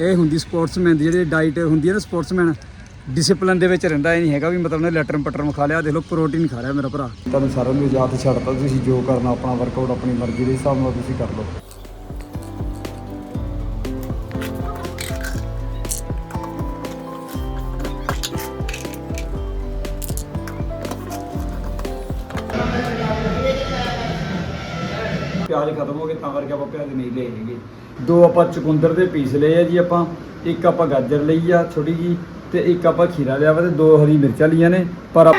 ਇਹ ਹੁੰਦੀ ਸਪੋਰਟਸਮੈਨ ਦੀ ਜਿਹੜੀ ਡਾਈਟ ਹੁੰਦੀ ਹੈ ਨਾ ਸਪੋਰਟਸਮੈਨ ਡਿਸਪਲਿਨ ਦੇ ਵਿੱਚ ਰਹਿੰਦਾ ਇਹ ਨਹੀਂ ਹੈਗਾ ਵੀ ਮਤਲਬ ਨੇ ਲੈਟਰਨ ਪਟਰਨ ਖਾ ਲਿਆ ਦੇਖ ਲਓ ਪ੍ਰੋਟੀਨ ਖਾ ਰਿਹਾ ਮੇਰਾ ਭਰਾ। ਤੁਹਾਨੂੰ ਸਾਰਿਆਂ ਨੂੰ ਇਜਾਜ਼ਤ ਛੱਡਤਾ ਤੁਸੀਂ ਜੋ ਕਰਨਾ ਆਪਣਾ ਵਰਕਆਊਟ ਆਪਣੀ ਮਰਜ਼ੀ ਦੇ ਹਿਸਾਬ ਨਾਲ ਤੁਸੀਂ ਕਰ ਲਓ। ਪਿਆਜ਼ ਖਤਮ ਹੋ ਗਏ ਤਾਂ ਕਰਕੇ ਆਪਾਂ ਪਿਆਜ਼ ਨਹੀਂ ਲਏ ਹੈਗੇ ਦੋ ਆਪਾਂ ਚੁਕੰਦਰ ਦੇ ਪੀਸ ਲਏ ਆ ਜੀ ਆਪਾਂ ਇੱਕ ਆਪਾਂ ਗਾਜਰ ਲਈ ਆ ਛੋਟੀ ਜੀ ਤੇ ਇੱਕ ਆਪਾਂ ਖੀਰਾ ਲਿਆ ਵਾ ਤੇ ਦੋ ਹਰੀ ਮਿਰਚਾਂ ਲਈਆਂ ਨੇ ਪਰ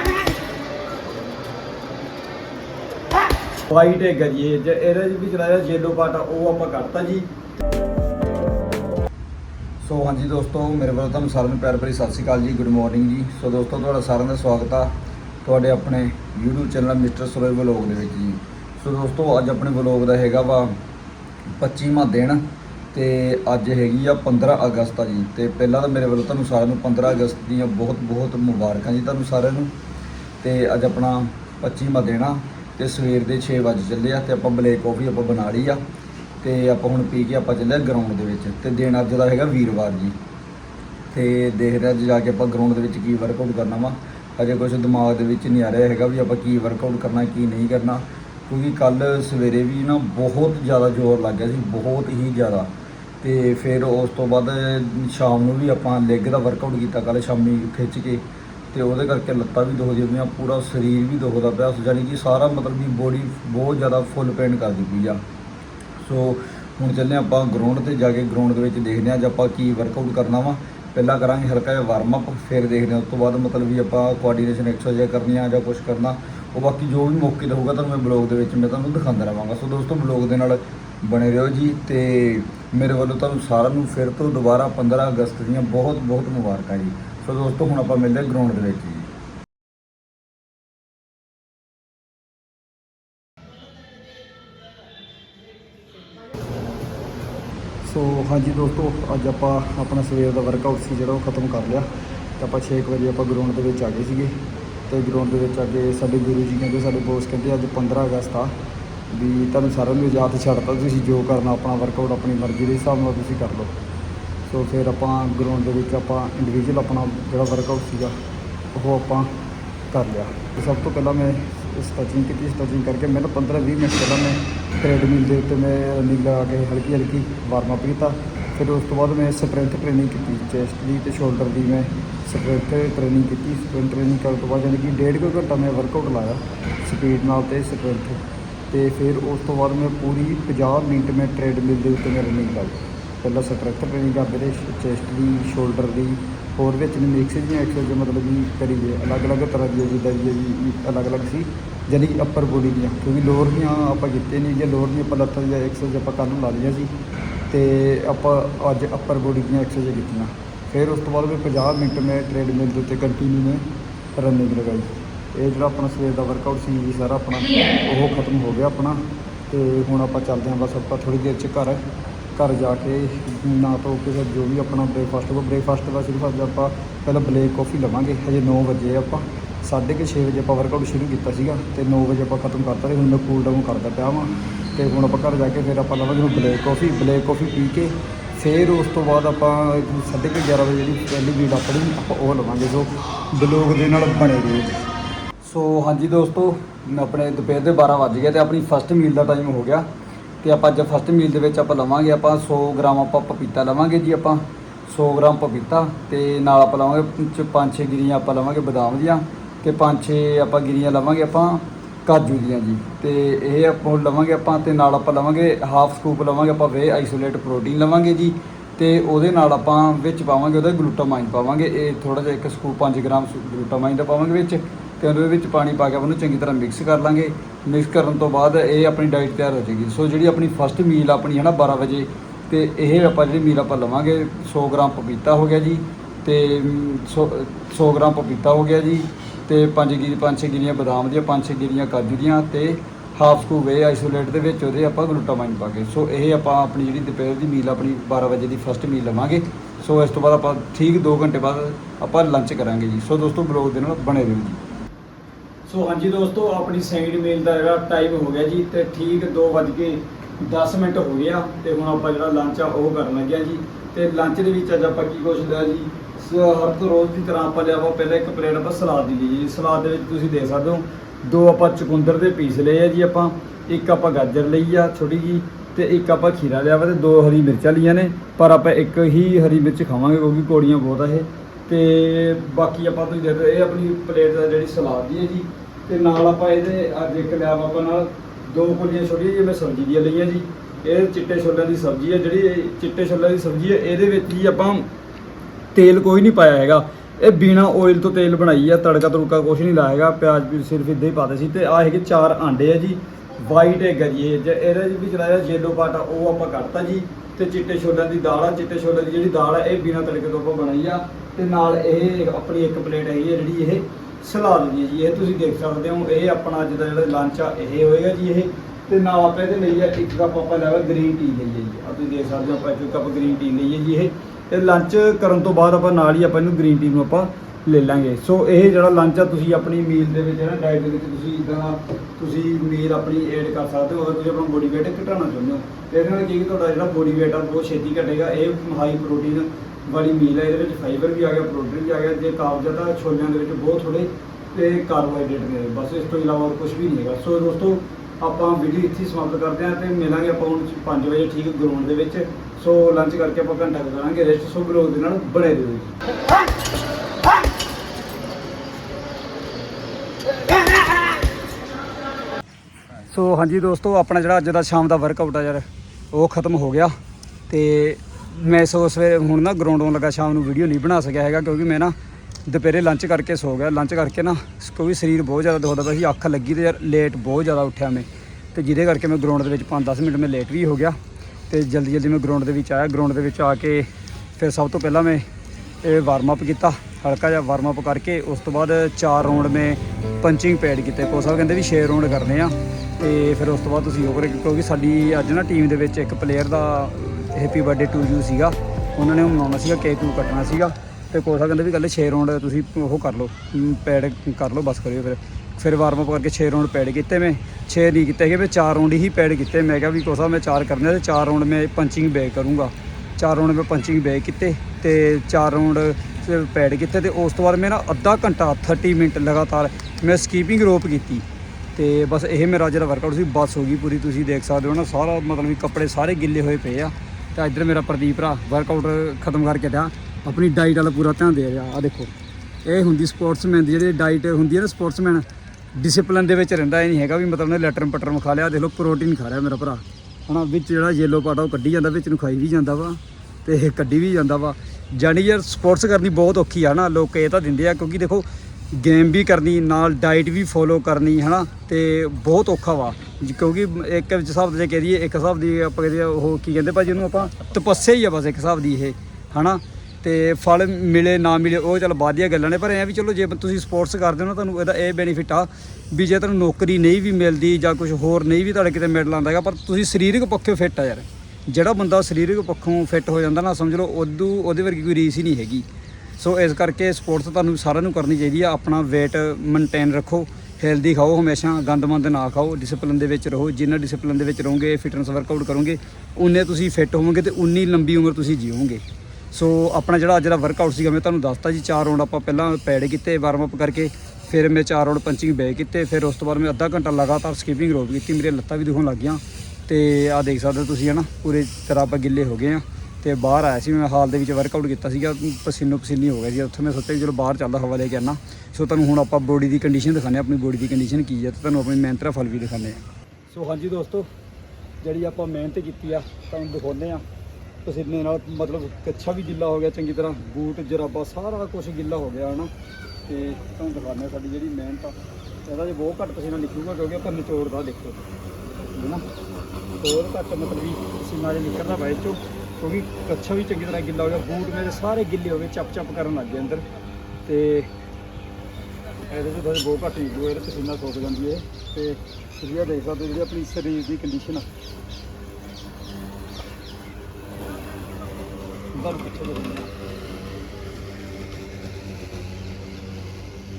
ਵਾਈਟ ਹੈ ਗਰੀਏ ਜੇ ਇਹਦੇ ਵੀ ਚਲਾਇਆ ਜੇਲੋ ਪਾਰਟ ਆ, ਉਹ ਆਪਾਂ ਕੱਟਤਾ ਜੀ। ਸੋ ਹਾਂਜੀ ਦੋਸਤੋ ਮੇਰੇ ਵੱਲੋਂ ਤੁਹਾਨੂੰ ਸਾਰਿਆਂ ਨੂੰ ਪਿਆਰ ਭਰੀ ਸਤਿ ਸ਼੍ਰੀ ਅਕਾਲ ਜੀ ਗੁੱਡ ਮਾਰਨਿੰਗ ਜੀ। ਸੋ ਦੋਸਤੋ ਤੁਹਾਡਾ ਸਾਰਿਆਂ ਦਾ ਸਵਾਗਤ ਆ ਤੁਹਾਡੇ ਆਪਣੇ YouTube channel mister Suresh vlog ਦੇ ਵਿੱਚ ਜੀ। ਸੋ ਦੋਸਤੋ ਅੱਜ ਆਪਣੇ ਵਲੋਗ ਦਾ ਹੈਗਾ ਵਾ 25ਵਾਂ ਦਿਨ ਤੇ ਅੱਜ ਹੈਗੀ ਆ 15 ਅਗਸਤ ਆ ਜੀ। ਤੇ ਪਹਿਲਾਂ ਤਾਂ ਮੇਰੇ ਵੱਲੋਂ ਤੁਹਾਨੂੰ ਸਾਰਿਆਂ ਨੂੰ 15 ਅਗਸਤ ਦੀਆਂ ਬਹੁਤ ਬਹੁਤ ਮੁਬਾਰਕਾਂ ਜੀ ਤੁਹਾਨੂੰ ਸਾਰਿਆਂ ਨੂੰ। ਤੇ ਅੱਜ ਆਪਣਾ 25ਵਾਂ ਦਿਨ ਆ ਤੇ ਸਵੇਰ ਦੇ 6 ਵਜੇ ਚੱਲੇ ਆ ਤੇ ਆਪਾਂ ਬਲੇਕ ਕਾਫੀ ਆਪਾਂ ਬਣਾ ਲਈ ਆ। ਤੇ ਆਪਾਂ ਹੁਣ ਪੀ ਕੇ ਆਪਾਂ ਚੱਲੇ ਗਰਾਊਂਡ ਦੇ ਵਿੱਚ। ਤੇ ਦਿਨ ਅੱਜ ਦਾ ਹੈਗਾ ਵੀਰਵਾਰ ਜੀ। ਤੇ ਦੇਖਦੇ ਹਾਂ ਅੱਜ ਜਾ ਕੇ ਆਪਾਂ ਗਰਾਊਂਡ ਦੇ ਵਿੱਚ ਕੀ ਵਰਕਆਊਟ ਕਰਨਾ ਵਾ। ਅਜੇ ਕੁਝ ਦਿਮਾਗ ਦੇ ਵਿੱਚ ਨਹੀਂ ਆ ਰਿਹਾ ਹੈਗਾ ਵੀ ਆਪਾਂ ਕੀ ਵਰਕਆਊਟ ਕਰਨਾ, ਕੀ ਨਹੀਂ ਕਰਨਾ। ਕਿਉਂਕਿ ਕੱਲ ਸਵੇਰੇ ਵੀ ਨਾ ਬਹੁਤ ਜ਼ਿਆਦਾ ਜ਼ੋਰ ਲੱਗ ਗਿਆ ਸੀ, ਬਹੁਤ ਹੀ ਜ਼ਿਆਦਾ। ਤੇ ਫਿਰ ਉਸ ਤੋਂ ਬਾਅਦ ਸ਼ਾਮ ਨੂੰ ਵੀ ਆਪਾਂ ਲੈਗ ਦਾ ਵਰਕਆਊਟ ਕੀਤਾ ਕੱਲ ਸ਼ਾਮੀ ਖਿੱਚ ਕੇ, ਤੇ ਉਹਦੇ ਕਰਕੇ ਲੱਤਾਂ ਵੀ ਦੁਖਦੀਆਂ ਪਈਆਂ ਪੂਰਾ ਸਰੀਰ ਵੀ ਦੁਖਦਾ ਪਿਆ। ਜਾਣੀ ਕਿ ਸਾਰਾ ਮਤਲਬ ਕਿ ਬੋਡੀ ਬਹੁਤ ਜ਼ਿਆਦਾ ਫੁੱਲ ਪੇਨ ਕਰਦੀ ਪਈ ਆ। ਸੋ ਹੁਣ ਚੱਲੇ ਆਪਾਂ ਗਰਾਊਂਡ ਤੇ ਜਾ ਕੇ ਗਰਾਊਂਡ ਦੇ ਵਿੱਚ ਦੇਖਦੇ ਹਾਂ ਅੱਜ ਆਪਾਂ ਕੀ ਵਰਕਆਊਟ ਕਰਨਾ ਵਾ। ਪਹਿਲਾਂ ਕਰਾਂਗੇ ਹਲਕਾ ਜਿਹਾ ਵਾਰਮ ਅਪ ਫਿਰ ਦੇਖਦੇ ਹਾਂ। ਉਸ ਤੋਂ ਬਾਅਦ ਮਤਲਬ ਵੀ ਆਪਾਂ ਕੋਆਰਡੀਨੇਸ਼ਨ ਐਕਸਰਸਾਈਜ਼ ਕਰਨੀ ਆ ਜਾਂ ਕੁਝ ਕਰਨਾ। ਉਹ ਬਾਕੀ ਜੋ ਵੀ ਮੌਕੇ ਤੇ ਹੋਊਗਾ ਤੁਹਾਨੂੰ ਮੈਂ ਬਲੌਗ ਦੇ ਵਿੱਚ ਮੈਂ ਤੁਹਾਨੂੰ ਦਿਖਾਉਂਦਾ ਰਹਾਂਗਾ। ਸੋ ਦੋਸਤੋ, ਬਲੌਗ ਦੇ ਨਾਲ ਬਣੇ ਰਹੋ ਜੀ ਤੇ ਮੇਰੇ ਵੱਲੋਂ ਤੁਹਾਨੂੰ ਸਾਰਿਆਂ ਨੂੰ ਫਿਰ ਤੋਂ ਦੁਬਾਰਾ 15 ਅਗਸਤ ਦੀਆਂ ਬਹੁਤ ਬਹੁਤ ਮੁਬਾਰਕਾਂ ਜੀ। ਸੋ ਦੋਸਤੋ, ਹੁਣ ਆਪਾਂ ਮਿਲਦੇ ਗਰਾਊਂਡ ਦੇ ਵਿੱਚ ਜੀ। ਸੋ ਹਾਂਜੀ ਦੋਸਤੋ, ਅੱਜ ਆਪਾਂ ਆਪਣਾ ਸਵੇਰ ਦਾ ਵਰਕਆਊਟ ਸੀ ਜਿਹੜਾ ਉਹ ਖਤਮ ਕਰ ਲਿਆ। ਤੇ ਆਪਾਂ 6 ਵਜੇ ਆਪਾਂ ਗਰਾਊਂਡ ਦੇ ਵਿੱਚ ਆ ਗਏ ਸੀਗੇ। ਤੇ ਗਰਾਊਂਡ ਦੇ ਵਿੱਚ ਅੱਗੇ ਸਾਡੇ ਗੁਰੂ ਜੀ ਕਹਿੰਦੇ, ਸਾਡੇ ਬੋਸ ਕਹਿੰਦੇ, ਅੱਜ 15 ਅਗਸਤ ਆ, ਵੀ ਤੁਹਾਨੂੰ ਸਾਰਿਆਂ ਨੂੰ ਆਜ਼ਾਦ ਛੱਡਤਾ, ਤੁਸੀਂ ਜੋ ਕਰਨਾ ਆਪਣਾ ਵਰਕਆਊਟ ਆਪਣੀ ਮਰਜ਼ੀ ਦੇ ਹਿਸਾਬ ਨਾਲ ਤੁਸੀਂ ਕਰ ਲਓ। ਸੋ ਫਿਰ ਆਪਾਂ ਗਰਾਊਂਡ ਦੇ ਵਿੱਚ ਆਪਾਂ ਇੰਡੀਵਿਜੂਅਲ ਆਪਣਾ ਜਿਹੜਾ ਵਰਕਆਊਟ ਸੀਗਾ, ਉਹ ਆਪਾਂ ਕਰ ਲਿਆ। ਤੇ ਸਭ ਤੋਂ ਪਹਿਲਾਂ ਮੈਂ ਸਟ੍ਰੈਚਿੰਗ ਕੀਤੀ ਸਟੈਚਿੰਗ ਕਰਕੇ ਮੈਨੂੰ 15-20 ਮਿੰਟ ਪਹਿਲਾਂ ਮੈਂ ਟ੍ਰੈਡਮਿਲ ਦੇ ਉੱਤੇ ਮੈਂ ਰਨਿੰਗ ਲਗਾ ਕੇ ਹਲਕੀ ਹਲਕੀ ਵਾਰਮ ਅਪ ਕੀਤਾ। ਫਿਰ ਉਸ ਤੋਂ ਬਾਅਦ ਮੈਂ ਸਟਰੈਂਥ ਟ੍ਰੇਨਿੰਗ ਕੀਤੀ ਚੈਸਟ ਦੀ ਤੇ ਸ਼ੋਲਡਰ ਦੀ ਮੈਂ ਸਟਰੈਂਥ ਟ੍ਰੇਨਿੰਗ ਕੀਤੀ ਸਟਰੈਂਥ ਟ੍ਰੇਨਿੰਗ ਕਰਨ ਤੋਂ ਬਾਅਦ ਯਾਨੀ ਕਿ ਡੇਢ ਕੁ ਘੰਟਾ ਮੈਂ ਵਰਕਆਊਟ ਲਾਇਆ ਸਪੀਡ ਨਾਲ ਤੇ ਸਟਰੈਂਥ ਤੇ। ਫਿਰ ਉਸ ਤੋਂ ਬਾਅਦ ਮੈਂ ਪੂਰੀ 50 ਮਿੰਟ ਮੈਂ ਟ੍ਰੈਡਮਿਲ ਦੇ ਉੱਤੇ ਮੈਂ ਰਨਿੰਗ ਲਾਈ। ਪਹਿਲਾਂ ਸਟਰੈਂਥ ਟ੍ਰੇਨਿੰਗ ਕਰਦੇ ਰਹੇ ਚੈਸਟ ਦੀ ਸ਼ੋਲਡਰ ਦੀ, ਹੋਰ ਵਿੱਚ ਨੇ ਮਿਕਸ ਦੀਆਂ ਐਕਸਰਸਾਈਜ਼ ਮਤਲਬ ਵੀ ਕਰੀ ਗਏ। ਅਲੱਗ-ਅਲੱਗ ਤਰ੍ਹਾਂ ਦੀਆਂ ਜਿੱਦਾਂ ਜੀ ਅਲੱਗ-ਅਲੱਗ ਸੀ, ਜਾਣੀ ਕਿ ਅੱਪਰ ਬੋਡੀ ਦੀਆਂ। ਕਿਉਂਕਿ ਲੋਅਰ ਦੀਆਂ ਆਪਾਂ ਕੀਤੇ ਨਹੀਂ ਜੇ ਲੋਅਰ ਦੀਆਂ ਆਪਾਂ ਲੱਤਾਂ ਦੀਆਂ ਐਕਸਰਸਾਈਜ਼ ਆਪਾਂ ਕੱਲ੍ਹ ਨੂੰ ਲਾ ਲਈਆਂ ਸੀ। ਤੇ ਆਪਾਂ ਅੱਜ ਅੱਪਰ ਬੋਡੀ ਦੀਆਂ ਐਕਸਰਸਾਈਜ਼ ਕੀਤੀਆਂ। ਫਿਰ ਉਸ ਤੋਂ ਬਾਅਦ ਮੈਂ 50 ਮਿੰਟ ਮੈਂ ਟ੍ਰੇਡਮਿਲ ਦੇ ਉੱਤੇ ਕੰਟੀਨਿਊ ਮੈਂ ਰਨਿੰਗ ਲਗਾਈ। ਇਹ ਜਿਹੜਾ ਆਪਣਾ ਸਵੇਰ ਦਾ ਵਰਕਆਊਟ ਸੀ ਜੀ ਸਾਰਾ ਆਪਣਾ, ਉਹ ਖਤਮ ਹੋ ਗਿਆ ਆਪਣਾ ਤੇ ਹੁਣ ਆਪਾਂ ਚੱਲਦੇ ਹਾਂ ਬਸ ਆਪਾਂ ਥੋੜੀ ਦੇਰ ਚ ਘਰ ਘਰ ਜਾ ਕੇ ਨਾ ਧੋ ਕੇ ਫਿਰ ਜੋ ਵੀ ਆਪਣਾ ਬ੍ਰੇਕਫਾਸਟ ਉਹ ਬ੍ਰੇਕਫਾਸਟ ਦਾ ਸਿਰਫ ਅੱਜ ਆਪਾਂ, ਪਹਿਲਾਂ ਬਲੇਕ ਕਾਫੀ ਲਵਾਂਗੇ, ਹਜੇ 9 ਵਜੇ ਆਪਾਂ, ਸਾਢੇ ਕੁ ਛੇ ਵਜੇ ਆਪਾਂ ਵਰਕਆਊਟ ਸ਼ੁਰੂ ਕੀਤਾ ਸੀਗਾ ਤੇ 9 ਵਜੇ ਆਪਾਂ ਖਤਮ ਕਰਤਾ ਤੇ ਹੁਣ ਮੈਂ ਕੂਲ ਡਾਊਨ ਕਰਦਾ ਪਿਆ ਵਾਂ ਤੇ ਹੁਣ ਆਪਾਂ ਘਰ ਜਾ ਕੇ ਫਿਰ ਆਪਾਂ ਲਵਾਂਗੇ ਹੁਣ ਬਲੇਕ ਕਾਫੀ ਬਲੇਕ ਕਾਫੀ ਪੀ ਕੇ ਫਿਰ ਉਸ ਤੋਂ ਬਾਅਦ ਆਪਾਂ ਸਾਢੇ ਕੁ 11 ਵਜੇ ਜਿਹੜੀ ਪਹਿਲੀ ਵੀਡ ਆਪਣੀ ਆਪਾਂ ਉਹ ਲਵਾਂਗੇ ਸੋ ਬਲੌਗ ਦੇ ਨਾਲ ਬਣੇ ਰਹੋ। ਸੋ ਹਾਂਜੀ ਦੋਸਤੋ, ਆਪਣੇ ਦੁਪਹਿਰ ਦੇ 12 ਵੱਜ ਗਏ ਤੇ ਆਪਣੀ ਫਸਟ ਮੀਲ ਦਾ ਟਾਈਮ ਹੋ ਗਿਆ ਤੇ ਆਪਾਂ ਅੱਜ ਫਸਟ ਮੀਲ ਦੇ ਵਿੱਚ ਆਪਾਂ ਲਵਾਂਗੇ, ਆਪਾਂ 100 ਗ੍ਰਾਮ ਆਪਾਂ ਪਪੀਤਾ ਲਵਾਂਗੇ ਜੀ ਆਪਾਂ। 100 ਗ੍ਰਾਮ ਪਪੀਤਾ ਤੇ ਨਾਲ ਆਪਾਂ ਲਵਾਂਗੇ ਚ ਪੰਜ ਛੇ ਗਿਰੀਆਂ ਆਪਾਂ ਲਵਾਂਗੇ ਬਦਾਮ ਦੀਆਂ ਤੇ ਪੰਜ ਛੇ ਆਪਾਂ ਗਿਰੀਆਂ ਲਵਾਂਗੇ ਆਪਾਂ ਕਾਜੂ ਦੀਆਂ ਜੀ। ਤੇ ਇਹ ਆਪਾਂ ਲਵਾਂਗੇ ਆਪਾਂ ਤੇ ਨਾਲ ਆਪਾਂ ਲਵਾਂਗੇ ਹਾਫ ਸਕੂਪ ਲਵਾਂਗੇ ਆਪਾਂ ਵੇ ਆਈਸੋਲੇਟ ਪ੍ਰੋਟੀਨ ਲਵਾਂਗੇ ਜੀ। ਤੇ ਉਹਦੇ ਨਾਲ ਆਪਾਂ ਵਿੱਚ ਪਾਵਾਂਗੇ ਉਹਦਾ ਗਲੂਟਾਮਾਈਨ ਪਾਵਾਂਗੇ। ਇਹ ਥੋੜਾ ਜਿਹਾ ਇੱਕ ਸਕੂਪ 5 ਗ੍ਰਾਮ ਗਲੂਟਾਮਾਈਨ ਦਾ ਪਾਵਾਂਗੇ ਵਿੱਚ ਤੇ ਉਹਦੇ ਵਿੱਚ ਪਾਣੀ ਪਾ ਕੇ ਆਪਾਂ ਉਹਨੂੰ ਚੰਗੀ ਤਰ੍ਹਾਂ ਮਿਕਸ ਕਰ ਲਾਂਗੇ। ਮਿਕਸ ਕਰਨ ਤੋਂ ਬਾਅਦ ਇਹ ਆਪਣੀ ਡਾਈਟ ਤਿਆਰ ਹੋ ਜਾਏਗੀ। ਸੋ ਜਿਹੜੀ ਆਪਣੀ ਫਸਟ ਮੀਲ ਆਪਣੀ ਹੈ ਨਾ 12 ਵਜੇ, ਤੇ ਇਹ ਆਪਾਂ ਜਿਹੜੀ ਮੀਲ ਆਪਾਂ ਲਵਾਂਗੇ 100 ਗ੍ਰਾਮ ਪਪੀਤਾ ਹੋ ਗਿਆ ਜੀ। ਤੇ 100 100 ਗ੍ਰਾਮ ਪਪੀਤਾ ਹੋ ਗਿਆ ਜੀ। ਤੇ ਪੰਜ ਗਿਰੀ ਪੰਜ ਛੇ ਗਿਰੀਆਂ ਬਦਾਮ ਦੀਆਂ, ਪੰਜ ਛੇ ਗਿਰੀਆਂ ਕਾਜੂ ਦੀਆਂ ਤੇ ਹਾਫ ਸਕੂਪ ਵੇ ਆਈਸੋਲੇਟ ਦੇ ਵਿੱਚ ਉਹਦੇ ਆਪਾਂ ਗਲੂਟਾਮਾਈਨ ਪਾ ਕੇ। ਸੋ ਇਹ ਆਪਾਂ ਆਪਣੀ ਜਿਹੜੀ ਦੁਪਹਿਰ ਦੀ ਮੀਲ ਆਪਣੀ 12 ਵਜੇ ਦੀ ਫਸਟ ਮੀਲ ਲਵਾਂਗੇ। ਸੋ ਇਸ ਤੋਂ ਬਾਅਦ ਆਪਾਂ ਠੀਕ 2 ਘੰਟੇ ਬਾਅਦ ਆਪਾਂ ਲੰਚ ਕਰਾਂਗੇ ਜੀ। ਸੋ ਦੋਸਤੋ ਬਲੌਗ ਦੇ ਨਾਲ ਬਣੇ ਰਹੋ ਜੀ। ਸੋ ਹਾਂਜੀ ਦੋਸਤੋ, ਆਪਣੀ ਸੈਕਿੰਡ ਮੀਲ ਦਾ ਜਿਹੜਾ ਟਾਈਮ ਹੋ ਗਿਆ ਜੀ, ਤੇ ਠੀਕ 2 ਵੱਜ ਕੇ 10 ਮਿੰਟ ਹੋ ਗਏ ਆ ਤੇ ਹੁਣ ਆਪਾਂ ਜਿਹੜਾ ਲੰਚ ਆ ਉਹ ਕਰਨ ਲੱਗਿਆ ਜੀ। ਤੇ ਲੰਚ ਦੇ ਵਿੱਚ ਅੱਜ ਆਪਾਂ ਕੀ ਕੁਛ ਲਿਆ ਜੀ? ਹਰ ਤੋਂ ਰੋਜ਼ ਦੀ ਤਰ੍ਹਾਂ ਆਪਾਂ ਲਿਆਵਾ ਪਹਿਲਾਂ ਇੱਕ ਪਲੇਟ ਆਪਾਂ ਸਲਾਦ ਦੀ ਲਈ ਜੀ। ਸਲਾਦ ਦੇ ਵਿੱਚ ਤੁਸੀਂ ਦੇਖ ਸਕਦੇ ਹੋ, ਦੋ ਆਪਾਂ ਚੁਕੰਦਰ ਦੇ ਪੀਸ ਲਏ ਆ ਜੀ ਆਪਾਂ, ਇੱਕ ਆਪਾਂ ਗਾਜਰ ਲਈ ਆ ਛੋਟੀ ਜੀ ਤੇ ਇੱਕ ਆਪਾਂ ਖੀਰਾ ਲਿਆ ਵਾ ਤੇ ਦੋ ਹਰੀ ਮਿਰਚਾਂ ਲਈਆਂ ਨੇ, ਪਰ ਆਪਾਂ ਇੱਕ ਹੀ ਹਰੀ ਮਿਰਚ ਖਾਵਾਂਗੇ ਕਿਉਂਕਿ ਕੋੜੀਆਂ ਬਹੁਤ ਆ ਇਹ। ਤੇ ਬਾਕੀ ਆਪਾਂ ਤੁਸੀਂ ਦੇਖ ਇਹ ਆਪਣੀ ਪਲੇਟ ਦਾ ਜਿਹੜੀ ਸਲਾਦ ਦੀ ਹੈ ਜੀ। ਤੇ ਨਾਲ ਆਪਾਂ ਇਹਦੇ ਅੱਜ ਇੱਕ ਲਿਆ ਆਪਾਂ ਨਾਲ ਦੋ ਕੋਲੀਆਂ ਛੋਟੀਆਂ ਜਿਹੀਆਂ ਮੈਂ ਸਬਜ਼ੀ ਦੀਆਂ ਲਈਆਂ ਜੀ। ਇਹ ਚਿੱਟੇ ਛੋਲਿਆਂ ਦੀ ਸਬਜ਼ੀ ਹੈ ਜਿਹੜੀ ਇਹ ਚਿੱਟੇ ਛੋਲਿਆਂ ਦੀ ਸਬਜ਼ੀ ਹੈ ਇਹਦੇ ਵਿੱਚ ਹੀ ਆਪਾਂ ਤੇਲ ਕੋਈ ਨਹੀਂ ਪਾਇਆ ਹੈਗਾ। ਇਹ ਬਿਨਾ ਆਇਲ ਤੋਂ ਤੇਲ ਬਣਾਈ ਆ, ਤੜਕਾ ਤੜਕਾ ਕੁਛ ਨਹੀਂ ਲਾਇਆ ਹੈਗਾ, ਪਿਆਜ਼ ਵੀ ਸਿਰਫ ਇੱਦਾਂ ਹੀ ਪਾਦੇ ਸੀ। ਤੇ ਆ ਹੈਗੇ ਚਾਰ ਆਂਡੇ ਆ ਜੀ ਵਾਈਟ ਐਗ ਹੈ ਜੀ ਇਹ। ਜੇ ਇਹਦੇ ਵਿੱਚ ਜਿਹੜਾ ਯੈਲੋ ਪਾਰਟ ਆ, ਉਹ ਆਪਾਂ ਕੱਢਤਾ ਜੀ। ਤੇ ਚਿੱਟੇ ਛੋਲਿਆਂ ਦੀ ਦਾਲ ਆ, ਚਿੱਟੇ ਛੋਲਿਆਂ ਦੀ ਜਿਹੜੀ ਦਾਲ ਆ, ਇਹ ਬਿਨਾ ਤੜਕੇ ਤੋਂ ਆਪਾਂ ਬਣਾਈ ਆ। ਤੇ ਨਾਲ ਇਹ ਆਪਣੀ ਇੱਕ ਪਲੇਟ ਹੈਗੀ ਹੈ ਜਿਹੜੀ ਇਹ ਸਲਾਦ ਦੀ ਜੀ। ਇਹ ਤੁਸੀਂ ਦੇਖ ਸਕਦੇ ਹੋ, ਇਹ ਆਪਣਾ ਅੱਜ ਦਾ ਜਿਹੜਾ ਲੰਚ ਆ, ਇਹ ਹੋਏਗਾ ਜੀ ਇਹ। ਤੇ ਨਾਲ ਆਪਾਂ ਇਹਦੇ ਲਈ ਆ, ਇੱਕ ਕੱਪ ਆਪਾਂ ਲੈਵਾ ਗ੍ਰੀਨ ਟੀ ਲਈਏ ਜੀ। ਆ ਤੁਸੀਂ ਦੇਖ ਸਕਦੇ ਹੋ, ਆਪਾਂ ਇੱਕ ਕੱਪ ਗ੍ਰੀਨ ਟੀ ਲਈਏ ਜੀ ਇਹ। ਇਹ ਲੰਚ ਕਰਨ ਤੋਂ ਬਾਅਦ ਆਪਾਂ ਨਾਲ ਹੀ ਆਪਾਂ ਇਹਨੂੰ ਗ੍ਰੀਨ ਟੀ ਨੂੰ ਆਪਾਂ ਲੈ ਲਾਂਗੇ। ਸੋ ਇਹ ਜਿਹੜਾ ਲੰਚ ਆ, ਤੁਸੀਂ ਆਪਣੀ ਮੀਲ ਦੇ ਵਿੱਚ, ਜਿਹੜਾ ਡਾਈਟ ਦੇ ਵਿੱਚ ਤੁਸੀਂ ਇਦਾਂ ਦਾ ਤੁਸੀਂ ਮੀਲ ਆਪਣੀ ਐਡ ਕਰ ਸਕਦੇ ਹੋ ਅਗਰ ਤੁਸੀਂ ਆਪਣਾ ਬੋਡੀ weight ਘਟਾਉਣਾ ਚਾਹੁੰਦੇ ਹੋ। ਤੇ ਇਹਦੇ ਨਾਲ ਕੀ ਤੁਹਾਡਾ ਜਿਹੜਾ ਬੋਡੀ weight ਆ ਬਹੁਤ ਛੇਤੀ ਘਟੇਗਾ। ਇਹ ਹਾਈ ਪ੍ਰੋਟੀਨ ਵਾਲੀ ਮੀਲ ਹੈ ਇਹਦੇ ਵਿੱਚ ਫਾਈਬਰ ਵੀ ਆ ਗਿਆ ਪ੍ਰੋਟੀਨ ਵੀ ਆ ਗਿਆ ਜੇ ਕਾਬਜ਼ ਤਾਂ ਛੋਲਿਆਂ ਦੇ ਵਿੱਚ ਬਹੁਤ ਥੋੜੇ ਤੇ ਕਾਰਬੋਹਾਈਡਰੇਟ ਨੇ ਬਸ ਇਸ ਤੋਂ ਇਲਾਵਾ ਹੋਰ ਕੁਝ ਵੀ ਨਹੀਂ ਹੈਗਾ। ਸੋ ਦੋਸਤੋ, ਆਪਾਂ ਵੀਡੀਓ ਇੱਥੇ ਸਮਾਪਤ ਕਰਦੇ ਹਾਂ ਤੇ ਮਿਲਾਂਗੇ ਆਪਾਂ ਹੁਣ 5 ਵਜੇ ਠੀਕ ਗਰਾਊਂਡ ਦੇ ਵਿੱਚ। ਸੋ ਲੰਚ ਕਰਕੇ ਆਪਾਂ ਘੰਟਾ ਕੁ ਕਰਾਂਗੇ ਰੈਸਟ ਸੋ ਬਲੌਗ ਦੇ ਨਾਲ ਬਣੇ ਰਹੋ ਜੀ। ਸੋ ਹਾਂਜੀ ਦੋਸਤੋ, ਆਪਣਾ ਜਿਹੜਾ ਅੱਜ ਦਾ ਸ਼ਾਮ ਦਾ ਵਰਕਆਊਟ ਆ ਯਾਰ, ਉਹ ਖਤਮ ਹੋ ਗਿਆ। ਤੇ ਮੈਂ ਸੋ ਸਵੇਰੇ ਹੁਣ ਨਾ ਗਰਾਊਂਡ ਆਉਣ ਲੱਗਾ, ਸ਼ਾਮ ਨੂੰ ਵੀਡੀਓ ਨਹੀਂ ਬਣਾ ਸਕਿਆ ਹੈਗਾ, ਕਿਉਂਕਿ ਮੈਂ ਨਾ ਦੁਪਹਿਰੇ ਲੰਚ ਕਰਕੇ ਸੋ ਗਿਆ। ਲੰਚ ਕਰਕੇ ਨਾ ਕਿਉਂਕਿ ਸਰੀਰ ਬਹੁਤ ਜ਼ਿਆਦਾ ਦੁਖਦਾ ਪਿਆ ਸੀ, ਅੱਖ ਲੱਗੀ ਤੇ ਯਾਰ ਲੇਟ ਬਹੁਤ ਜ਼ਿਆਦਾ ਉੱਠਿਆ ਮੈਂ। ਤੇ ਜਿਹਦੇ ਕਰਕੇ ਮੈਂ ਗਰਾਊਂਡ ਦੇ ਵਿੱਚ 5-10 ਮਿੰਟ ਮੈਂ ਲੇਟ ਵੀ ਹੋ ਗਿਆ। ਤੇ ਜਲਦੀ ਜਲਦੀ ਮੈਂ ਗਰਾਊਂਡ ਦੇ ਵਿੱਚ ਆਇਆ। ਗਰਾਊਂਡ ਦੇ ਵਿੱਚ ਆ ਕੇ ਫਿਰ ਸਭ ਤੋਂ ਪਹਿਲਾਂ ਮੈਂ ਇਹ ਵਾਰਮ ਅਪ ਕੀਤਾ, ਹਲਕਾ ਜਿਹਾ ਵਾਰਮ ਅਪ ਕਰਕੇ ਉਸ ਤੋਂ ਬਾਅਦ ਚਾਰ ਰਾਉਂਡ ਮੈਂ ਪੰਚਿੰਗ ਪੈਡ ਕੀਤੇ। ਕੋਚ ਸਾਹਿਬ ਕਹਿੰਦੇ ਵੀ 6 ਰਾਉਂਡ ਕਰਨੇ ਆ ਤੇ ਫਿਰ ਉਸ ਤੋਂ ਬਾਅਦ ਤੁਸੀਂ ਉਹ ਕਰੇ, ਕਿਉਂਕਿ ਸਾਡੀ ਅੱਜ ਨਾ ਟੀਮ ਦੇ ਵਿੱਚ ਇੱਕ ਪਲੇਅਰ ਦਾ ਹੈਪੀ ਬਰਥਡੇ ਟੂ ਯੂ ਸੀਗਾ। ਉਹਨਾਂ ਨੇ ਉਹ ਮਨਾਉਣਾ ਸੀਗਾ ਕੇਕ ਕੂ ਕੱਟਣਾ ਸੀਗਾ। ਤੇ ਕੋਚ ਸਾਹਿਬ ਕਹਿੰਦੇ ਵੀ ਕੱਲੇ 6 ਰਾਉਂਡ ਤੁਸੀਂ ਉਹ ਕਰ ਲਓ ਪੈਡ ਕਰ ਲਓ, ਬਸ ਕਰਿਓ ਫਿਰ। ਫਿਰ ਵਾਰਮ ਅਪ ਕਰਕੇ 6 ਰਾਉਂਡ ਪੈਡ ਕੀਤੇ ਮੈਂ 6 ਨਹੀਂ ਕੀਤੇ ਹੈਗੇ, ਮੈਂ 4 ਰਾਉਂਡ ਹੀ ਪੈਡ ਕੀਤੇ। ਮੈਂ ਕਿਹਾ ਵੀ ਕੋਚ ਸਾਹਿਬ ਮੈਂ 4 ਕਰਨੇ ਆ ਤੇ 4 ਰਾਉਂਡ ਮੈਂ ਪੰਚਿੰਗ ਬੈਕ ਕਰੂੰਗਾ। 4 ਰਾਉਂਡ ਮੈਂ ਪੰਚਿੰਗ ਬੈਕ ਕੀਤੇ ਤੇ 4 ਰਾਉਂਡ ਪੈਡ ਕੀਤੇ ਤੇ ਉਸ ਤੋਂ ਬਾਅਦ ਮੈਂ ਨਾ ਅੱਧਾ ਘੰਟਾ 30 ਮਿੰਟ ਲਗਾਤਾਰ ਮੈਂ ਸਕੀਪਿੰਗ ਰੋਪ ਕੀਤੀ। ਤੇ ਬਸ ਇਹ ਮੇਰਾ ਜਿਹੜਾ ਵਰਕਆਊਟ ਸੀ, ਬਸ ਹੋ ਗਈ ਪੂਰੀ। ਤੁਸੀਂ ਦੇਖ ਸਕਦੇ ਹੋ ਨਾ, ਸਾਰਾ ਮਤਲਬ ਕਿ ਕੱਪੜੇ ਸਾਰੇ ਗਿੱਲੇ ਹੋਏ ਪਏ ਆ। ਤਾਂ ਇੱਧਰ ਮੇਰਾ ਪ੍ਰਦੀਪ ਭਰਾ ਵਰਕਆਊਟ ਖਤਮ ਕਰਕੇ ਦਿਆ ਆਪਣੀ ਡਾਈਟ ਵਾਲਾ ਪੂਰਾ ਧਿਆਨ ਦੇ ਰਿਹਾ। ਆ ਦੇਖੋ, ਇਹ ਹੁੰਦੀ ਸਪੋਰਟਸਮੈਨ ਦੀ ਜਿਹੜੀ ਡਾਈਟ ਹੁੰਦੀ ਹੈ ਨਾ ਸਪੋਰਟਸਮੈਨ ਡਿਸਪਲਿਨ ਦੇ ਵਿੱਚ ਰਹਿੰਦਾ ਇਹ ਨਹੀਂ ਹੈਗਾ ਵੀ ਮਤਲਬ ਨੇ ਲੈਟਰਮ ਪਟਰਮ ਖਾ ਲਿਆ, ਦੇਖ ਲਓ ਪ੍ਰੋਟੀਨ ਖਾ ਰਿਹਾ ਮੇਰਾ ਭਰਾ। ਹਨਾ, ਵਿੱਚ ਜਿਹੜਾ ਯੈਲੋ ਪਾਰਟ ਆ ਉਹ ਕੱਢੀ ਜਾਂਦਾ, ਵਿੱਚ ਨੂੰ ਖਾਈ ਵੀ ਜਾਂਦਾ ਵਾ ਤੇ ਇਹ ਕੱਢੀ ਵੀ ਜਾਂਦਾ ਵਾ। ਜਾਣੀ ਯਾਰ ਸਪੋਰਟਸ ਕਰਨੀ ਬਹੁਤ ਔਖੀ ਆ ਨਾ, ਲੋਕ ਇਹ ਤਾਂ ਦਿੰਦੇ ਆ, ਕਿਉਂਕਿ ਦੇਖੋ ਗੇਮ ਵੀ ਕਰਨੀ, ਨਾਲ ਡਾਈਟ ਵੀ ਫੋਲੋ ਕਰਨੀ, ਹਨਾ, ਤੇ ਬਹੁਤ ਔਖਾ ਵਾ। ਕਿਉਂਕਿ ਇੱਕ ਹਿਸਾਬ ਦੇ ਕਹਿ ਦਈਏ, ਇੱਕ ਹਿਸਾਬ ਦੀ ਆਪਾਂ ਕਹਿੰਦੇ ਆ ਉਹ ਕੀ ਕਹਿੰਦੇ ਭਾਜੀ ਉਹਨੂੰ ਆਪਾਂ ਤਪੱਸਿਆ ਹੀ ਆ ਬਸ, ਇੱਕ ਹਿਸਾਬ ਦੀ ਇਹ, ਹਨਾ। ਤੇ ਫਲ ਮਿਲੇ, ਨਾ ਮਿਲੇ, ਉਹ ਚਲ ਬਾਅਦ ਗੱਲਾਂ ਨੇ, ਪਰ ਐਂ ਵੀ ਚਲੋ ਜੇ ਤੁਸੀਂ ਸਪੋਰਟਸ ਕਰਦੇ ਹੋ ਨਾ, ਤੁਹਾਨੂੰ ਇਹਦਾ ਇਹ ਬੈਨੀਫਿਟ ਆ ਵੀ ਜੇ ਤੁਹਾਨੂੰ ਨੌਕਰੀ ਨਹੀਂ ਵੀ ਮਿਲਦੀ ਜਾਂ ਕੁਝ ਹੋਰ ਨਹੀਂ ਵੀ ਤੁਹਾਡੇ ਕਿਤੇ ਮਿਲ ਆਉਂਦਾ ਹੈਗਾ, ਪਰ ਤੁਸੀਂ ਸਰੀਰਕ ਪੱਖੋਂ ਫਿੱਟ ਆ ਯਾਰ। ਜਿਹੜਾ ਬੰਦਾ ਸਰੀਰਕ ਪੱਖੋਂ ਫਿੱਟ ਹੋ ਜਾਂਦਾ ਨਾ, ਸਮਝ ਲਓ ਉਦੋਂ ਉਹਦੇ ਵਰਗੀ ਕੋਈ ਰੀਸ ਹੀ ਨਹੀਂ ਹੈਗੀ। ਸੋ ਇਸ ਕਰਕੇ ਸਪੋਰਟਸ ਤੁਹਾਨੂੰ ਸਾਰਿਆਂ ਨੂੰ ਕਰਨੀ ਚਾਹੀਦੀ ਆ, ਆਪਣਾ weight ਮੇਨਟੇਨ ਰੱਖੋ ਹੈਲਦੀ ਖਾਓ ਹਮੇਸ਼ਾ, ਗੰਦਮੰਦ ਨਾ ਖਾਓ ਡਿਸਪਲਿਨ ਦੇ ਵਿੱਚ ਰਹੋ, ਜਿੰਨਾ ਡਿਸਪਲਿਨ ਦੇ ਵਿੱਚ ਰਹੋਗੇ ਫਿਟਨੈਸ ਵਰਕਆਊਟ ਕਰੋਗੇ, ਉਨੇ ਤੁਸੀਂ ਫਿੱਟ ਹੋਵੋਗੇ ਤੇ ਉਨੀ ਲੰਬੀ ਉਮਰ ਤੁਸੀਂ ਜੀਓਗੇ। ਸੋ ਆਪਣਾ ਜਿਹੜਾ ਅੱਜ ਦਾ ਵਰਕਆਊਟ ਸੀਗਾ, ਮੈਂ ਤੁਹਾਨੂੰ ਦੱਸਤਾ ਜੀ, ਚਾਰ ਰਾਉਂਡ ਆਪਾਂ ਪਹਿਲਾਂ ਪੈਡ ਕੀਤੇ ਵਾਰਮ ਅਪ ਕਰਕੇ, ਫਿਰ ਮੈਂ ਚਾਰ ਰਾਉਂਡ ਪੰਚਿੰਗ ਬੈਕ ਕੀਤੇ, ਫਿਰ ਉਸ ਤੋਂ ਬਾਅਦ ਮੈਂ ਅੱਧਾ ਘੰਟਾ ਲਗਾਤਾਰ ਸਕਿਪਿੰਗ ਰੋਪ ਕੀਤੀ, ਮੇਰੇ ਲੱਤਾਂ ਵੀ ਦੁਖਣ ਲੱਗ ਗਈਆਂ। ਤੇ ਆ ਦੇਖ ਸਕਦੇ ਹੋ ਤੁਸੀਂ ਹਨਾ, ਪੂਰੇ ਤਰ੍ਹਾਂ ਆਪਾਂ ਗਿੱਲੇ ਹੋ ਗਏ ਆ ਤੇ ਬਾਹਰ ਆਇਆ ਸੀ, ਮੈਂ ਹਾਲ ਦੇ ਵਿੱਚ ਵਰਕਆਊਟ ਕੀਤਾ ਸੀਗਾ, ਪਸੀਨੋ ਪਸੀਨੀ ਹੋ ਗਿਆ ਜੀ ਉੱਥੇ ਮੈਂ ਸੋਚਿਆ ਵੀ ਚਲੋ ਬਾਹਰ ਚੱਲਦਾ ਹਵਾ ਲੈ ਕੇ ਆਣਾ ਸੋ ਤੁਹਾਨੂੰ ਹੁਣ ਆਪਾਂ ਬੋਡੀ ਦੀ ਕੰਡੀਸ਼ਨ ਦਿਖਾਉਂਦੇ ਹਾਂ, ਆਪਣੀ ਬੋਡੀ ਦੀ ਕੰਡੀਸ਼ਨ ਕੀ ਹੈ, ਤੇ ਤੁਹਾਨੂੰ ਆਪਣੀ ਮਿਹਨਤ ਦਾ ਫਲ ਵੀ ਦਿਖਾਉਂਦੇ ਆ ਸੋ ਹਾਂਜੀ ਦੋਸਤੋ, ਜਿਹੜੀ ਆਪਾਂ ਮਿਹਨਤ ਕੀਤੀ ਆ, ਤੁਹਾਨੂੰ ਦਿਖਾਉਂਦੇ ਆ ਪਸੀਨੇ ਨਾਲ ਮਤਲਬ ਕੱਛਾ ਵੀ ਗਿੱਲਾ ਹੋ ਗਿਆ, ਚੰਗੀ ਤਰ੍ਹਾਂ ਬੂਟ, ਜਰਾਬਾ, ਸਾਰਾ ਕੁਝ ਗਿੱਲਾ ਹੋ ਗਿਆ, ਹਨਾ? ਤੇ ਤੁਹਾਨੂੰ ਦਿਖਾਉਂਦੇ ਆ ਸਾਡੀ ਜਿਹੜੀ ਮਿਹਨਤ ਆ। ਇਹਦਾ ਜੇ ਬਹੁਤ ਘੱਟ ਪਸੀਨਾ ਨਿਕਲੂਗਾ, ਕਿਉਂਕਿ ਆਪਾਂ ਨਿਚੋੜਦਾ ਦੇਖੋ, ਹੈਨਾ? ਹੋਰ ਘੱਟ ਮਤਲਬ ਵੀ ਪਸੀਨਾ ਜੇ ਨਿਕਲਦਾ ਬਾਈ ਚੋਂ, ਕਿਉਂਕਿ ਕੱਛਾ ਵੀ ਚੰਗੀ ਤਰ੍ਹਾਂ ਗਿੱਲਾ ਹੋ ਗਿਆ, ਬੂਟ ਮੇਰੇ ਸਾਰੇ ਗਿੱਲੇ ਹੋ ਗਏ ਚੱਪ ਚੱਪ ਕਰਨ ਲੱਗ ਗਏ ਅੰਦਰ। ਤੇ ਇਹਦੇ ਵਿੱਚ ਥੋੜੀ ਬਹੁਤ ਘੱਟ ਨਿਕਲੂ ਇਹਦਾ ਪਸੀਨਾ ਸੁੱਕ ਜਾਂਦੀ ਹੈ। ਤੇ ਤੁਸੀਂ ਇਹ ਦੇਖ ਸਕਦੇ ਹੋ ਜਿਹੜੀ ਆਪਣੀ ਸਰੀਰ ਦੀ ਕੰਡੀਸ਼ਨ ਆ। ਤੁਹਾਨੂੰ ਪਿੱਛੇ ਦਿਖਾਉਂਦੇ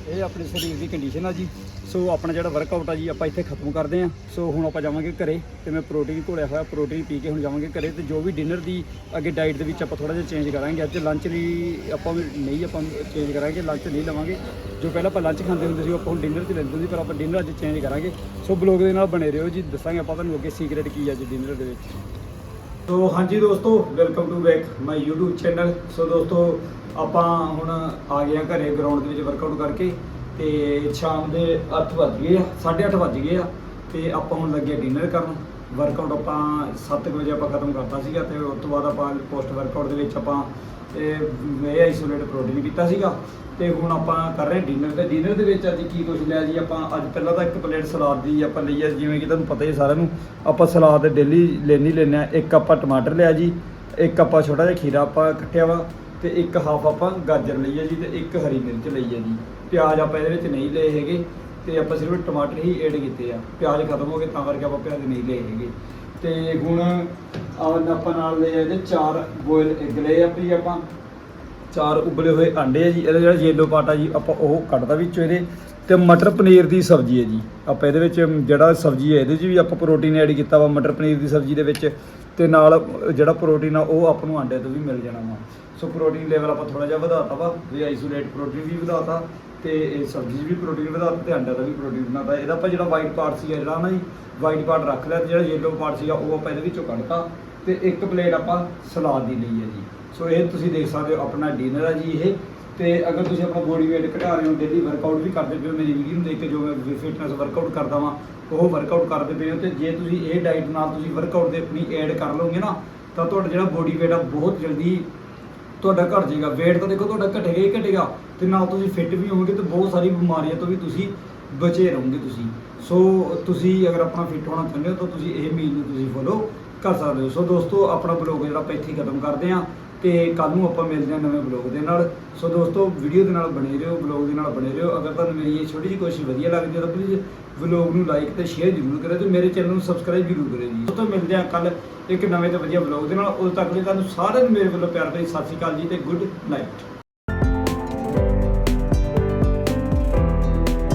ਇਹ ਆਪਣੇ ਸਰੀਰ ਦੀ ਕੰਡੀਸ਼ਨ ਆ ਜੀ। ਸੋ ਆਪਣਾ ਜਿਹੜਾ ਵਰਕਆਊਟ ਆ ਜੀ, ਆਪਾਂ ਇੱਥੇ ਖਤਮ ਕਰਦੇ ਆ। ਸੋ ਹੁਣ ਆਪਾਂ ਜਾਵਾਂਗੇ ਘਰੇ ਤੇ ਮੈਂ ਪ੍ਰੋਟੀਨ ਘੋਲਿਆ ਹੋਇਆ ਪ੍ਰੋਟੀਨ ਪੀ ਕੇ ਹੁਣ ਜਾਵਾਂਗੇ ਘਰੇ ਤੇ ਜੋ ਵੀ ਡਿਨਰ ਦੀ ਅੱਗੇ ਡਾਈਟ ਦੇ ਵਿੱਚ ਆਪਾਂ ਥੋੜਾ ਜਿਹਾ ਚੇਂਜ ਕਰਾਂਗੇ। ਅੱਜ ਲੰਚ ਲਈ ਆਪਾਂ ਵੀ ਨਹੀਂ ਆਪਾਂ ਚੇਂਜ ਕਰਾਂਗੇ ਲੰਚ ਨਹੀਂ ਲਵਾਂਗੇ। ਜੋ ਪਹਿਲਾਂ ਆਪਾਂ ਲੰਚ ਖਾਂਦੇ ਹੁੰਦੇ ਸੀ, ਉਹ ਆਪਾਂ ਹੁਣ ਡਿਨਰ 'ਚ ਲੈਂਦੇ ਹੁੰਦੇ ਸੀ, ਪਰ ਆਪਾਂ ਡਿਨਰ ਅੱਜ ਚੇਂਜ ਕਰਾਂਗੇ। ਸੋ ਬਲੌਗ ਦੇ ਨਾਲ ਬਣੇ ਰਹੋ ਜੀ, ਦੱਸਾਂਗੇ ਆਪਾਂ ਤੁਹਾਨੂੰ ਅੱਗੇ ਸੀਕ੍ਰੇਟ ਕੀ ਹੈ ਅੱਜ ਡਿਨਰ ਦੇ ਵਿੱਚ। ਸੋ ਹਾਂਜੀ ਦੋਸਤੋ welcome to back my YouTube channel so ਦੋਸਤੋ, ਆਪਾਂ ਹੁਣ ਆ ਗਏ ਆ ਘਰੇ ਗਰਾਊਂਡ ਦੇ ਵਿੱਚ ਵਰਕਆਊਟ ਕਰਕੇ ਤੇ ਸ਼ਾਮ ਦੇ 8 ਵੱਜ ਗਏ ਆ 8:30 ਵੱਜ ਗਏ ਆ ਤੇ ਆਪਾਂ ਹੁਣ ਲੱਗੇ ਡਿਨਰ ਕਰਨ। ਵਰਕਆਊਟ ਆਪਾਂ 7 ਵਜੇ ਆਪਾਂ ਖਤਮ ਕਰਤਾ ਸੀਗਾ ਤੇ ਉਸ ਤੋਂ ਬਾਅਦ ਆਪਾਂ ਪੋਸਟ ਵਰਕਆਊਟ ਦੇ ਵਿੱਚ ਆਪਾਂ, ਇਹ ਇਹ ਆਈਸੋਲੇਟ ਪ੍ਰੋਟੀਨ ਕੀਤਾ ਸੀਗਾ। ਤੇ ਹੁਣ ਆਪਾਂ ਕਰ ਰਹੇ ਡਿਨਰ ਤੇ। ਡਿਨਰ ਦੇ ਵਿੱਚ ਅੱਜ ਕੀ ਕੁਝ ਲਿਆ ਜੀ? ਆਪਾਂ ਅੱਜ ਪਹਿਲਾਂ ਤਾਂ ਇੱਕ ਪਲੇਟ ਸਲਾਦ ਦੀ ਆਪਾਂ ਲਈ ਆ। ਜਿਵੇਂ ਕਿ ਤੁਹਾਨੂੰ ਪਤਾ ਹੀ ਸਾਰਿਆਂ ਨੂੰ, ਆਪਾਂ ਸਲਾਦ ਡੇਲੀ ਲੈਣੀ ਲੈਣਾ ਇੱਕ ਆਪਾਂ ਟਮਾਟਰ ਲਿਆ ਜੀ, ਇੱਕ ਆਪਾਂ ਛੋਟਾ ਜਿਹਾ ਖੀਰਾ ਆਪਾਂ ਕੱਟਿਆ ਵਾ ਤੇ ਇੱਕ ਹਾਫ ਆਪਾਂ ਗਾਜਰ ਲਈ ਹੈ ਜੀ ਤੇ ਇੱਕ ਹਰੀ ਮਿਰਚ ਲਈ ਹੈ ਜੀ। ਪਿਆਜ਼ ਆਪਾਂ ਇਹਦੇ ਵਿੱਚ ਨਹੀਂ ਲਏ ਹੈਗੇ ਤੇ ਆਪਾਂ ਸਿਰਫ ਟਮਾਟਰ ਹੀ ਐਡ ਕੀਤੇ ਆ। ਪਿਆਜ਼ ਖਤਮ ਹੋ ਗਏ, ਤਾਂ ਕਰਕੇ ਆਪਾਂ ਪਿਆਜ਼ ਨਹੀਂ ਲਏ ਹੈਗੇ। ਤੇ ਹੁਣ ਆਪਾਂ ਨਾਲ ਲਏ ਆ ਇਹਦੇ ਚਾਰ ਬੋਇਲ ਐਗ ਲਏ ਆ ਵੀ ਆਪਾਂ। ਚਾਰ ਉਬਲੇ ਹੋਏ ਆਂਡੇ ਆ ਜੀ, ਇਹਦਾ ਜਿਹੜਾ ਯੈਲੋ ਪਾਰਟ ਆ ਜੀ, ਆਪਾਂ ਉਹ ਕੱਢਦਾ ਵਿੱਚੋਂ ਇਹਦੇ। ਤੇ ਮਟਰ ਪਨੀਰ ਦੀ ਸਬਜ਼ੀ ਹੈ ਜੀ। ਆਪਾਂ ਇਹਦੇ ਵਿੱਚ ਜਿਹੜਾ ਸਬਜ਼ੀ ਹੈ, ਇਹਦੇ 'ਚ ਵੀ ਆਪਾਂ ਪ੍ਰੋਟੀਨ ਐਡ ਕੀਤਾ ਵਾ ਮਟਰ ਪਨੀਰ ਦੀ ਸਬਜ਼ੀ ਦੇ ਵਿੱਚ। ਤੇ ਨਾਲ ਜਿਹੜਾ ਪ੍ਰੋਟੀਨ ਆ, ਉਹ ਆਪਾਂ ਨੂੰ ਆਂਡੇ ਤੋਂ ਵੀ ਮਿਲ ਜਾਣਾ ਵਾ। ਸੋ ਪ੍ਰੋਟੀਨ ਲੈਵਲ ਆਪਾਂ ਥੋੜਾ ਜਿਹਾ ਵਧਾਤਾ ਵਾ, ਵੀ ਆਈਸੋਲੇਟ ਪ੍ਰੋਟੀਨ ਵੀ ਵਧਾਤਾ, ਤੇ ਇਹ ਸਬਜ਼ੀ 'ਚ ਵੀ ਪ੍ਰੋਟੀਨ ਵਧਾਤਾ, ਤੇ ਆਂਡਾ ਦਾ ਵੀ ਪ੍ਰੋਟੀਨ ਵਧਾਤਾ ਇਹਦਾ ਆਪਾਂ ਜਿਹੜਾ ਵਾਈਟ ਪਾਰਟ ਸੀਗਾ ਜਿਹੜਾ ਨਾ ਜੀ ਵਾਈਟ ਪਾਰਟ ਰੱਖ ਲਿਆ, ਤੇ ਜਿਹੜਾ ਯੈਲੋ ਪਾਰਟ ਸੀਗਾ, ਉਹ ਆਪਾਂ ਇਹਦੇ ਵਿੱਚੋਂ ਕੱਢਤਾ। ਤੇ ਇੱਕ ਪਲੇਟ ਆਪਾਂ ਸਲਾਦ ਦੀ ਲਈ ਹੈ। ਸੋ ਇਹ ਤੁਸੀਂ ਦੇਖ ਸਕਦੇ ਹੋ, ਆਪਣਾ ਡਿਨਰ ਆ ਜੀ ਇਹ। ਤੇ ਅਗਰ ਤੁਸੀਂ ਆਪਣਾ ਬੋਡੀ weight ਘਟਾ ਰਹੇ ਹੋ ਡੇਲੀ ਵਰਕਆਊਟ ਵੀ ਕਰਦੇ ਪਏ ਹੋ, ਮੇਰੀ ਵੀਡੀਓ ਨੂੰ ਦੇਖ ਕੇ ਜੋ ਮੈਂ ਫਿਟਨੈਸ ਵਰਕਆਊਟ ਕਰਦਾ ਵਾਂ, ਉਹ ਵਰਕਆਊਟ ਕਰਦੇ ਪਏ ਹੋ। ਤੇ ਜੇ ਤੁਸੀਂ ਇਹ ਡਾਈਟ ਨਾਲ ਤੁਸੀਂ ਵਰਕਆਊਟ ਦੇ ਆਪਣੀ ਐਡ ਕਰ ਲਓਗੇ ਨਾ, ਤਾਂ ਤੁਹਾਡਾ ਜਿਹੜਾ ਬੋਡੀ weight ਆ ਬਹੁਤ ਜਲਦੀ ਤੁਹਾਡਾ ਘਟ ਜਾਏਗਾ। weight ਤਾਂ ਦੇਖੋ ਤੁਹਾਡਾ ਘਟੇਗਾ ਹੀ ਘਟੇਗਾ, ਤੇ ਨਾਲ ਤੁਸੀਂ ਫਿੱਟ ਵੀ ਹੋਵੋਗੇ ਤੇ ਬਹੁਤ ਸਾਰੀ ਬਿਮਾਰੀਆਂ ਤੋਂ ਵੀ ਤੁਸੀਂ ਬਚੇ ਰਹੋਗੇ ਤੁਸੀਂ। ਸੋ ਤੁਸੀਂ ਅਗਰ ਆਪਣਾ ਫਿੱਟ ਹੋਣਾ ਚਾਹੁੰਦੇ ਹੋ, ਤਾਂ ਤੁਸੀਂ ਇਹ ਮੀਲ ਨੂੰ ਤੁਸੀਂ ਫੋਲੋ ਕਰ ਸਕਦੇ ਹੋ। ਸੋ ਦੋਸਤੋ, ਆਪਣਾ ਬਲੌਗ ਜਿਹੜਾ ਆਪਾਂ ਇੱਥੇ ਖਤਮ ਕਰਦੇ ਹਾਂ। ਤੇ ਕੱਲ ਨੂੰ ਆਪਾਂ ਮਿਲਦੇ ਹਾਂ ਨਵੇਂ ਬਲੌਗ ਦੇ ਨਾਲ। ਸੋ ਦੋਸਤੋ ਵੀਡੀਓ ਦੇ ਨਾਲ ਬਣੇ ਰਹੋ ਬਲੌਗ ਦੇ ਨਾਲ ਬਣੇ ਰਹੋ। ਅਗਰ ਤੁਹਾਨੂੰ ਮੇਰੀ ਇਹ ਛੋਟੀ ਜਿਹੀ ਕੋਸ਼ਿਸ਼ ਵਧੀਆ ਲੱਗਦੀ ਹੈ ਤਾਂ ਪਲੀਜ਼ ਬਲੌਗ ਨੂੰ ਲਾਈਕ ਤੇ ਸ਼ੇਅਰ ਜ਼ਰੂਰ ਕਰਿਓ ਤੇ ਮੇਰੇ ਚੈਨਲ ਨੂੰ ਸਬਸਕ੍ਰਾਈਬ ਜ਼ਰੂਰ ਕਰਿਓ ਜੀ। ਦੋਸਤੋ, ਮਿਲਦੇ ਹਾਂ ਕੱਲ ਇੱਕ ਨਵੇਂ ਤੇ ਵਧੀਆ ਬਲੌਗ ਦੇ ਨਾਲ। ਉਦੋਂ ਤੱਕ ਲਈ ਤੁਹਾਨੂੰ ਸਾਰਿਆਂ ਨੂੰ ਮੇਰੇ ਵੱਲੋਂ ਪਿਆਰ ਭਰੀ ਸਤਿ ਸ਼੍ਰੀ ਅਕਾਲ ਜੀ ਤੇ ਗੁੱਡ ਨਾਈਟ